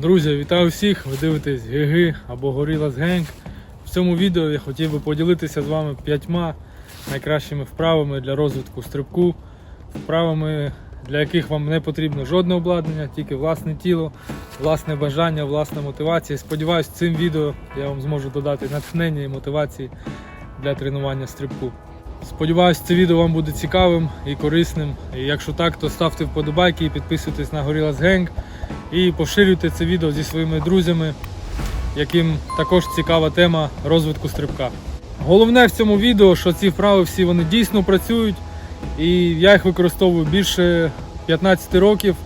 Друзі, вітаю всіх! Ви дивитесь ГГ або Gorillaz Gang. В цьому відео я хотів би поділитися з вами п'ятьма найкращими вправами для розвитку стрибку, вправами, для яких вам не потрібно жодне обладнання, тільки власне тіло, власне бажання, власна мотивація. Сподіваюсь, цим відео я вам зможу додати натхнення і мотивації для тренування стрибку. Сподіваюсь, це відео вам буде цікавим і корисним. І якщо так, то ставте вподобайки і підписуйтесь на Gorillaz Gang і поширюйте це відео зі своїми друзями, яким також цікава тема розвитку стрибка. Головне в цьому відео, що ці вправи всі вони дійсно працюють, і я їх використовую більше 15 років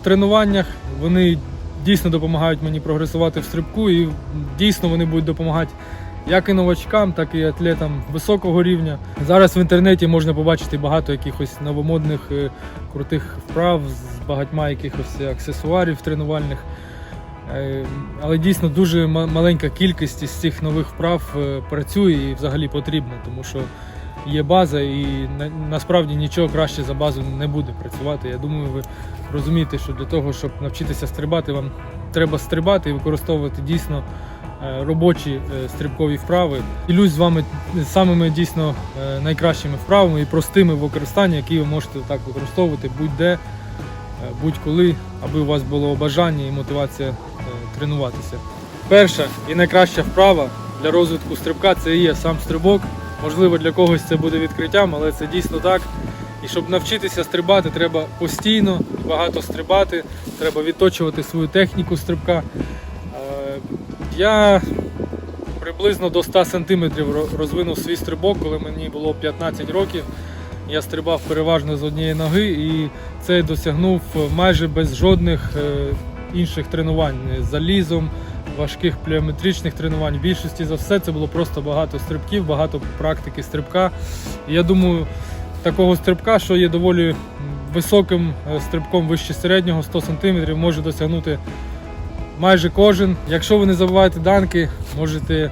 в тренуваннях. Вони дійсно допомагають мені прогресувати в стрибку, і дійсно вони будуть допомагати як і новачкам, так і атлетам високого рівня. Зараз в інтернеті можна побачити багато якихось новомодних е, крутих вправ з багатьма якихось аксесуарів тренувальних. Е, Але дійсно дуже маленька кількість із цих нових вправ е, працює і взагалі потрібна, тому що є база і насправді нічого краще за базу не буде працювати. Я думаю, ви розумієте, що для того, щоб навчитися стрибати, вам треба стрибати і використовувати дійсно робочі е, стрибкові вправи. Ділюсь з вами самими дійсно е, найкращими вправами і простими в використанні, які ви можете так використовувати будь-де, е, будь-коли, аби у вас було бажання і мотивація е, тренуватися. Перша і найкраща вправа для розвитку стрибка це і є сам стрибок. Можливо, для когось це буде відкриттям, але це дійсно так. І щоб навчитися стрибати, треба постійно багато стрибати, треба відточувати свою техніку стрибка. Я приблизно до 100 см розвинув свій стрибок, коли мені було 15 років. Я стрибав переважно з однієї ноги і це досягнув майже без жодних е, інших тренувань залізом, важких пліометричних тренувань. В більшості за все це було просто багато стрибків, багато практики стрибка. Я думаю, такого стрибка, що є доволі високим е, стрибком вище середнього, 100 см, може досягнути майже кожен. Якщо ви не забуваєте данки, можете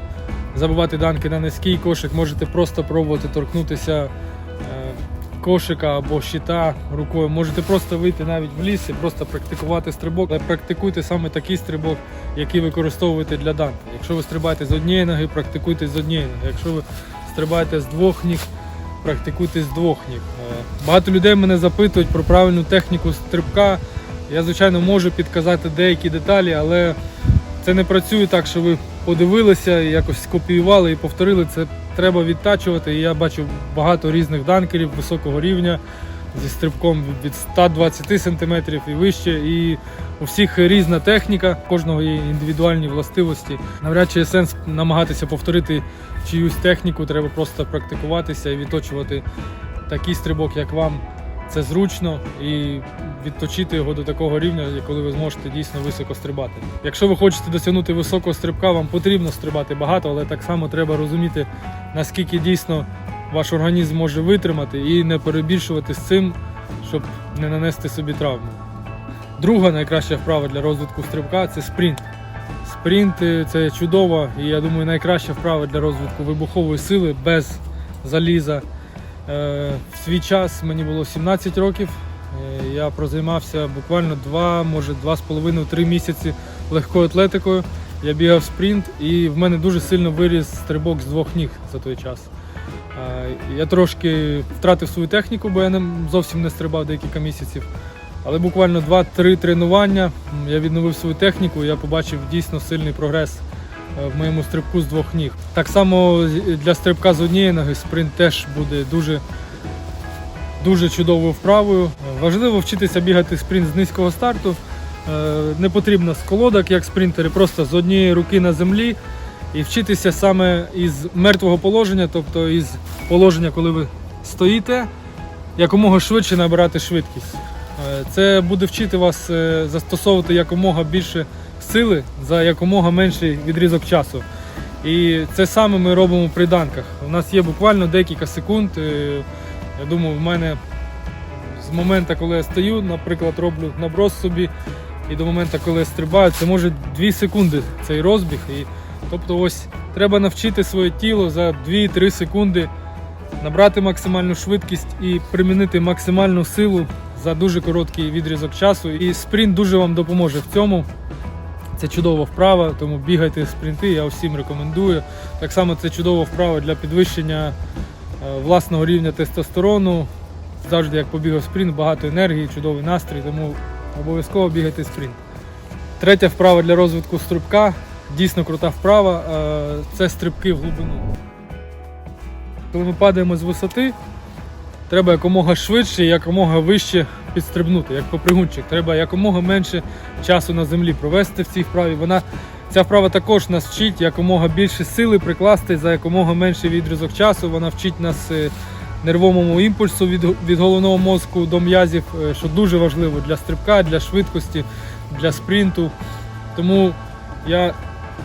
забивати данки на низький кошик, можете просто пробувати торкнутися е, кошика або щита рукою. Можете просто вийти навіть в ліс і просто практикувати стрибок, але практикуйте саме такий стрибок, який використовуєте для данки. Якщо ви стрибаєте з однієї ноги, практикуйте з однієї ноги. Якщо ви стрибаєте з двох ніг, практикуйте з двох ніг. Е, Багато людей мене запитують про правильну техніку стрибка. Я, звичайно, можу підказати деякі деталі, але це не працює так, що ви подивилися, якось скопіювали і повторили. Це треба відтачувати. І я бачу багато різних данкерів високого рівня зі стрибком від 120 см і вище. І у всіх різна техніка, у кожного є індивідуальні властивості. Навряд чи є сенс намагатися повторити чиюсь техніку, треба просто практикуватися і відточувати такий стрибок, як вам це зручно і відточити його до такого рівня, коли ви зможете дійсно високо стрибати. Якщо ви хочете досягнути високого стрибка, вам потрібно стрибати багато, але так само треба розуміти, наскільки дійсно ваш організм може витримати і не перебільшувати з цим, щоб не нанести собі травму. Друга найкраща вправа для розвитку стрибка це спринт. Спринт е, це чудова і я думаю найкраща вправа для розвитку вибухової сили без заліза. Е, В свій час мені було 17 років. Е, Я прозаймався буквально 2, може 2,5-3 місяці легкою атлетикою. Я бігав спринт і в мене дуже сильно виріс стрибок з двох ніг за той час. Е, Я трошки втратив свою техніку, бо я зовсім не стрибав декілька місяців. Але буквально 2-3 тренування я відновив свою техніку, я побачив дійсно сильний прогрес в моєму стрибку з двох ніг. Так само для стрибка з однієї ноги спринт теж буде дуже, дуже чудовою вправою. Е, Важливо вчитися бігати спринт з низького старту. Е, Не потрібно з колодок, як спринтери, просто з однієї руки на землі і вчитися саме із мертвого положення, тобто із положення, коли ви стоїте, якомога швидше набирати швидкість. Е, Це буде вчити вас е, застосовувати якомога більше сили за якомога менший відрізок часу. І це саме ми робимо при данках. У нас є буквально декілька секунд. е, Я думаю, в мене з моменту, коли я стою, наприклад, роблю наброс собі, і до моменту, коли я стрибаю, це може 2 секунди цей розбіг. І, тобто ось треба навчити своє тіло за 2-3 секунди набрати максимальну швидкість і примінити максимальну силу за дуже короткий відрізок часу. І спринт дуже вам допоможе в цьому. Це чудова вправа, тому бігайте спринти, я всім рекомендую. Так само це чудова вправа для підвищення е, власного рівня тестостерону. Завжди як побігав спринт, багато енергії, чудовий настрій, тому обов'язково бігайте спринт. Третя вправа для розвитку стрибка. Дійсно крута вправа. е, Це стрибки в глибину. Коли ми падаємо з висоти, треба якомога швидше і якомога вище підстрибнути, як попригунчик. Треба якомога менше часу на землі провести в цій вправі. Вона, ця вправа також нас вчить якомога більше сили прикласти за якомога менший відрізок часу. Вона вчить нас е, нервовому імпульсу від, від головного мозку до м'язів, е, що дуже важливо для стрибка, для швидкості, для спринту. Тому я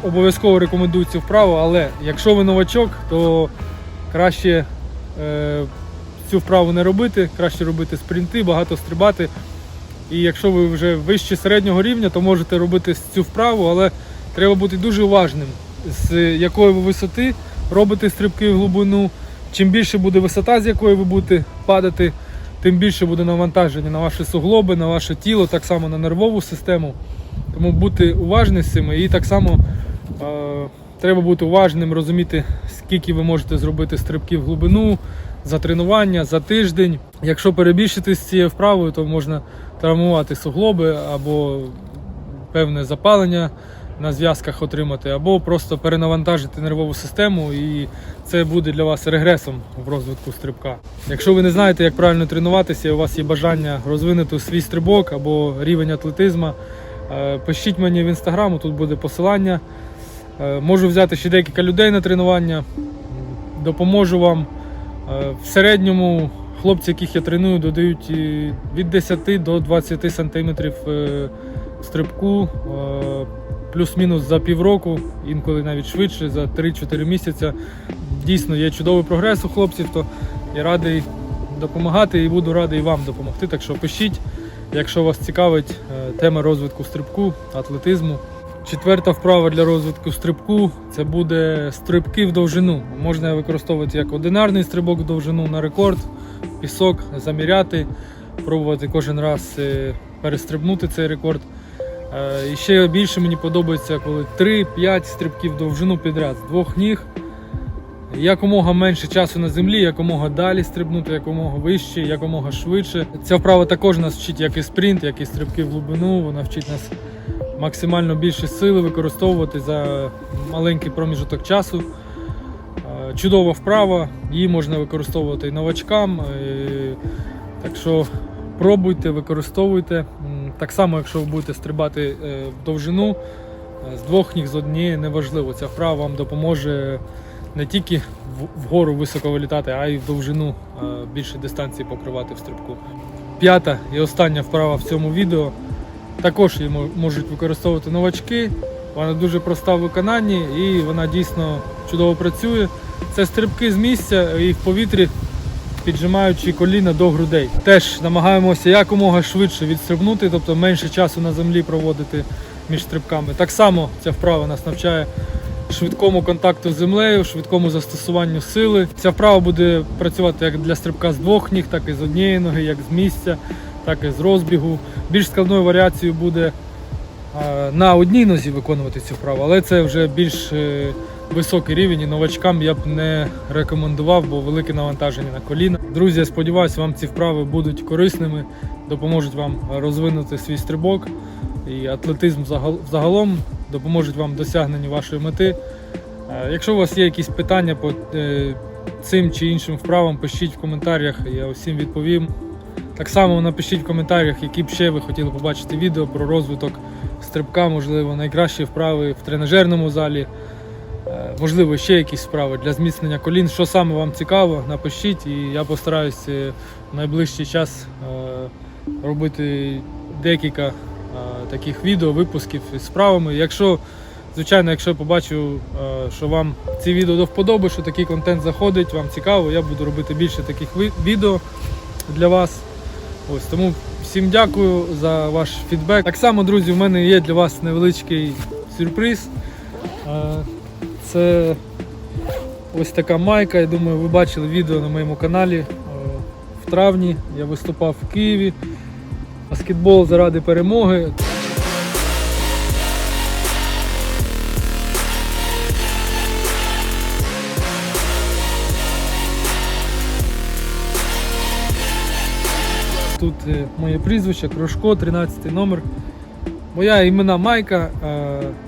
обов'язково рекомендую цю вправу, але якщо ви новачок, то краще е, цю вправу не робити, краще робити спринти, багато стрибати. І якщо ви вже вище середнього рівня, то можете робити цю вправу, але треба бути дуже уважним, з якої ви висоти робите стрибки в глибину. Чим більше буде висота, з якої ви будете падати, тим більше буде навантаження на ваші суглоби, на ваше тіло, так само на нервову систему. Тому бути уважним з цим і так само е, треба бути уважним, розуміти, скільки ви можете зробити стрибків в глибину за тренування, за тиждень. Якщо перебільшити з цією вправою, то можна травмувати суглоби або певне запалення на зв'язках отримати, або просто перенавантажити нервову систему, і це буде для вас регресом в розвитку стрибка. Якщо ви не знаєте, як правильно тренуватися, і у вас є бажання розвинути свій стрибок або рівень атлетизму, е, пишіть мені в інстаграму, тут буде посилання. Е, Можу взяти ще декілька людей на тренування, допоможу вам. Е, В середньому хлопці, яких я треную, додають від 10 до 20 сантиметрів е, стрибку, е, плюс-мінус за півроку, інколи навіть швидше, за 3-4 місяці. Дійсно є чудовий прогрес у хлопців, то я радий допомагати і буду радий вам допомогти. Так що пишіть, якщо вас цікавить е, тема розвитку стрибку, атлетизму. Четверта вправа для розвитку стрибку це буде стрибки в довжину. Можна використовувати як одинарний стрибок в довжину на рекорд, пісок, заміряти, пробувати кожен раз е, перестрибнути цей рекорд. Е, І ще більше мені подобається, коли 3-5 стрибків в довжину підряд з двох ніг. Якомога менше часу на землі, якомога далі стрибнути, якомога вище, якомога швидше. Ця вправа також нас вчить як і спринт, як і стрибки в глибину. Вона вчить нас максимально більше сили використовувати за маленький проміжок часу. Е, Чудова вправа, її можна використовувати і новачкам. е, Так що пробуйте, використовуйте. Так само, якщо ви будете стрибати е, в довжину, з двох ніг з однієї, неважливо. Ця вправа вам допоможе не тільки вгору високо вилітати, а й в довжину більше дистанції покривати в стрибку. П'ята і остання вправа в цьому відео. Також її можуть використовувати новачки. Вона дуже проста в виконанні і вона дійсно чудово працює. Це стрибки з місця і в повітрі, піджимаючи коліна до грудей. Теж намагаємося якомога швидше відстрибнути, тобто менше часу на землі проводити між стрибками. Так само ця вправа нас навчає швидкому контакту з землею, швидкому застосуванню сили. Ця вправа буде працювати як для стрибка з двох ніг, так і з однієї ноги, як з місця, так і з розбігу. Більш складною варіацією буде на одній нозі виконувати цю вправу, але це вже більш е, високий рівень і новачкам я б не рекомендував, бо велике навантаження на коліна. Друзі, я сподіваюся, вам ці вправи будуть корисними, допоможуть вам розвинути свій стрибок і атлетизм загал- загалом, допоможуть вам в досягненні вашої мети. Е, Якщо у вас є якісь питання по е, цим чи іншим вправам, пишіть в коментарях, я усім відповім. Так само напишіть в коментарях, які б ще ви хотіли побачити відео про розвиток стрибка, можливо, найкращі вправи в тренажерному залі. Е, Можливо, ще якісь вправи для зміцнення колін. Що саме вам цікаво, напишіть, і я постараюсь е, в найближчий час е, робити декілька таких відео, випусків із справами. Якщо, звичайно, якщо я побачу, що вам ці відео до вподоби, що такий контент заходить, вам цікаво, я буду робити більше таких відео для вас. Ось тому всім дякую за ваш фідбек. Так само, друзі, в мене є для вас невеличкий сюрприз. Е, Це ось така майка. Я думаю, ви бачили відео на моєму каналі. Е, В травні я виступав в Києві. Баскетбол заради перемоги. Тут е, моє прізвище, Крошко, 13 номер. Моя імена Майка,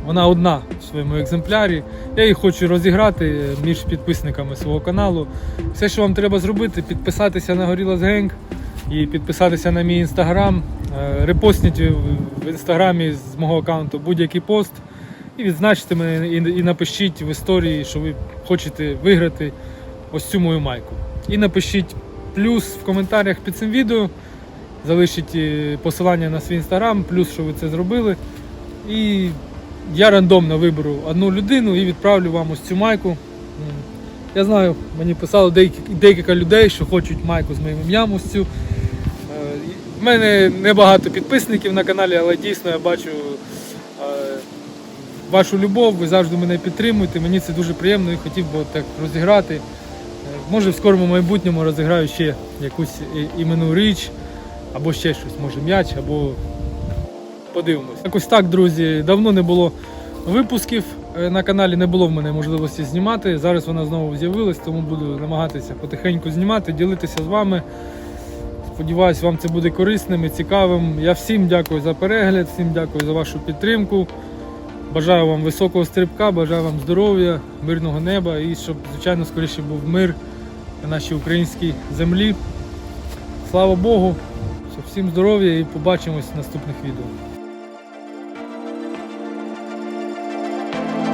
вона одна в своєму екземплярі. Я її хочу розіграти е, між підписниками свого каналу. Все, що вам треба зробити, підписатися на Gorillaz Gang і підписатися на мій інстаграм, е, репостніть в інстаграмі з мого аккаунту будь-який пост і відзначте мене і напишіть в історії, що ви хочете виграти ось цю мою майку. І напишіть плюс в коментарях під цим відео. Залишіть е, посилання на свій інстаграм, плюс, що ви це зробили. І я рандомно виберу одну людину і відправлю вам ось цю майку. Я знаю, мені писало декілька людей, що хочуть майку з моїм ім'ям ось цю. Е, і В мене небагато підписників на каналі, але дійсно я бачу е, вашу любов, ви завжди мене підтримуєте. Мені це дуже приємно і хотів би так розіграти. Е, Може в скорому майбутньому розіграю ще якусь іменну річ, або ще щось, може м'яч, або подивимось. Якось так, друзі, давно не було випусків е, на каналі, не було в мене можливості знімати. Зараз вона знову з'явилась, тому буду намагатися потихеньку знімати, ділитися з вами. Сподіваюсь, вам це буде корисним і цікавим. Я всім дякую за перегляд, всім дякую за вашу підтримку. Бажаю вам високого стрибка, бажаю вам здоров'я, мирного неба і щоб, звичайно, скоріше був мир на нашій українській землі. Слава Богу! Всім здоров'я і побачимось в наступних відео.